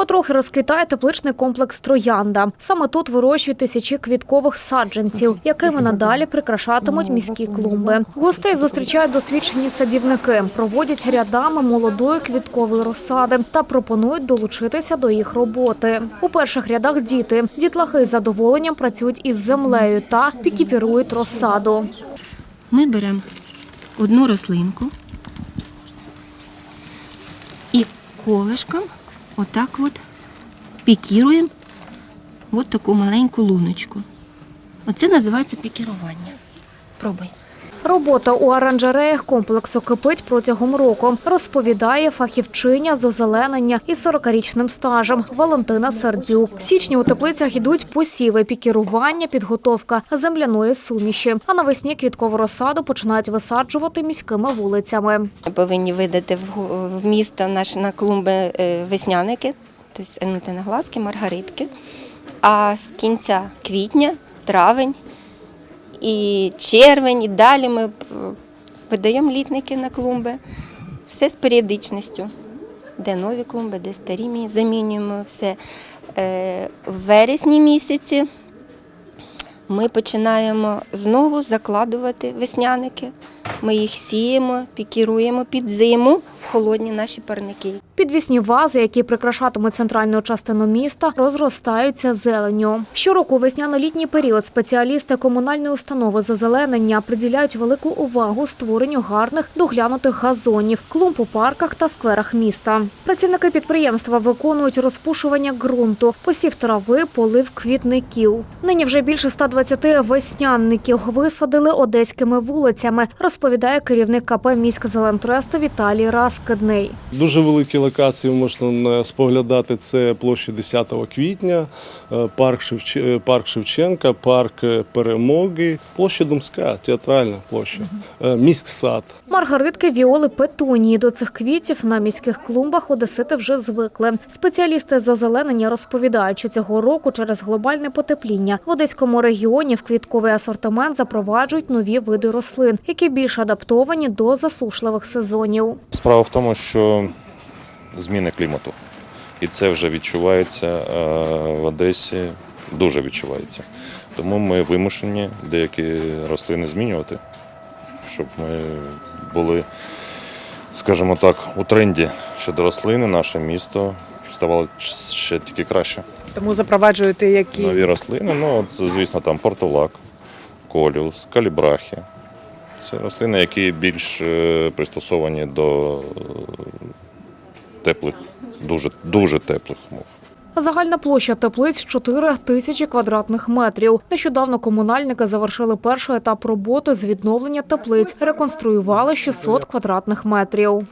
Потрохи розквітає тепличний комплекс Троянда. Саме тут вирощують тисячі квіткових саджанців, якими надалі прикрашатимуть міські клумби. Гостей зустрічають досвідчені садівники, проводять рядами молодої квіткової розсади та пропонують долучитися до їх роботи. У перших рядах діти. Дітлахи з задоволенням працюють із землею та пікіпірують розсаду. Ми беремо одну рослинку і колишком отак от пікіруємо от таку маленьку луночку. Оце називається пікірування. Пробуй. Робота у оранжереях комплексу кипить протягом року, розповідає фахівчиня з озеленення із 40-річним стажем Валентина Сердюк. Січні у теплицях йдуть посіви, пікірування, підготовка земляної суміші. А навесні квіткову розсаду починають висаджувати міськими вулицями. Повинні видати в, місто наші на клумби е, весняники, тобто анютиногласки, маргаритки. А з кінця квітня, травень і червень, і далі ми е, видаємо літники на клумби. Все з періодичністю. Де нові клумби, де старі ми замінюємо все. Е, В вересні місяці ми починаємо знову закладувати весняники. Ми їх сіємо, пікіруємо під зиму холодні наші парники. Підвісні вази, які прикрашатимуть центральну частину міста, розростаються зеленню. Щороку весняно-літній період спеціалісти комунальної установи з озеленення приділяють велику увагу створенню гарних доглянутих газонів, клумб у парках та скверах міста. Працівники підприємства виконують розпушування ґрунту, посів трави, полив квітників. Нині вже більше 120 веснянників висадили одеськими вулицями, розповідає керівник КП «Міськзелентресту» Віталій Раскидний. Дуже великі локації можна споглядати. Це площа 10 квітня, е, парк, Шевч... е, парк Шевченка, парк е, Перемоги, площа Думська, театральна площа, міськсад. Маргаритки, віоли, петунії. До цих квітів на міських клумбах одесити вже звикли. Спеціалісти з озеленення розповідають, що цього року через глобальне потепління в одеському регіоні в квітковий асортимент запроваджують нові види рослин, які більш адаптовані до засушливих сезонів. Справа в тому, що зміни клімату. І це вже відчувається е, в Одесі, дуже відчувається. Тому ми вимушені деякі рослини змінювати, щоб ми були, скажімо так, у тренді щодо рослини, наше місто ставало ще тільки краще. Тому запроваджуєте які Нові рослини, ну, от, звісно, там портулак, коліус, калібрахи. Це рослини, які більш е, пристосовані до е, теплих, дуже, дуже теплих умов. Загальна площа теплиць 4 тисячі квадратних метрів. Нещодавно комунальники завершили перший етап роботи з відновлення теплиць, реконструювали 600 квадратних метрів.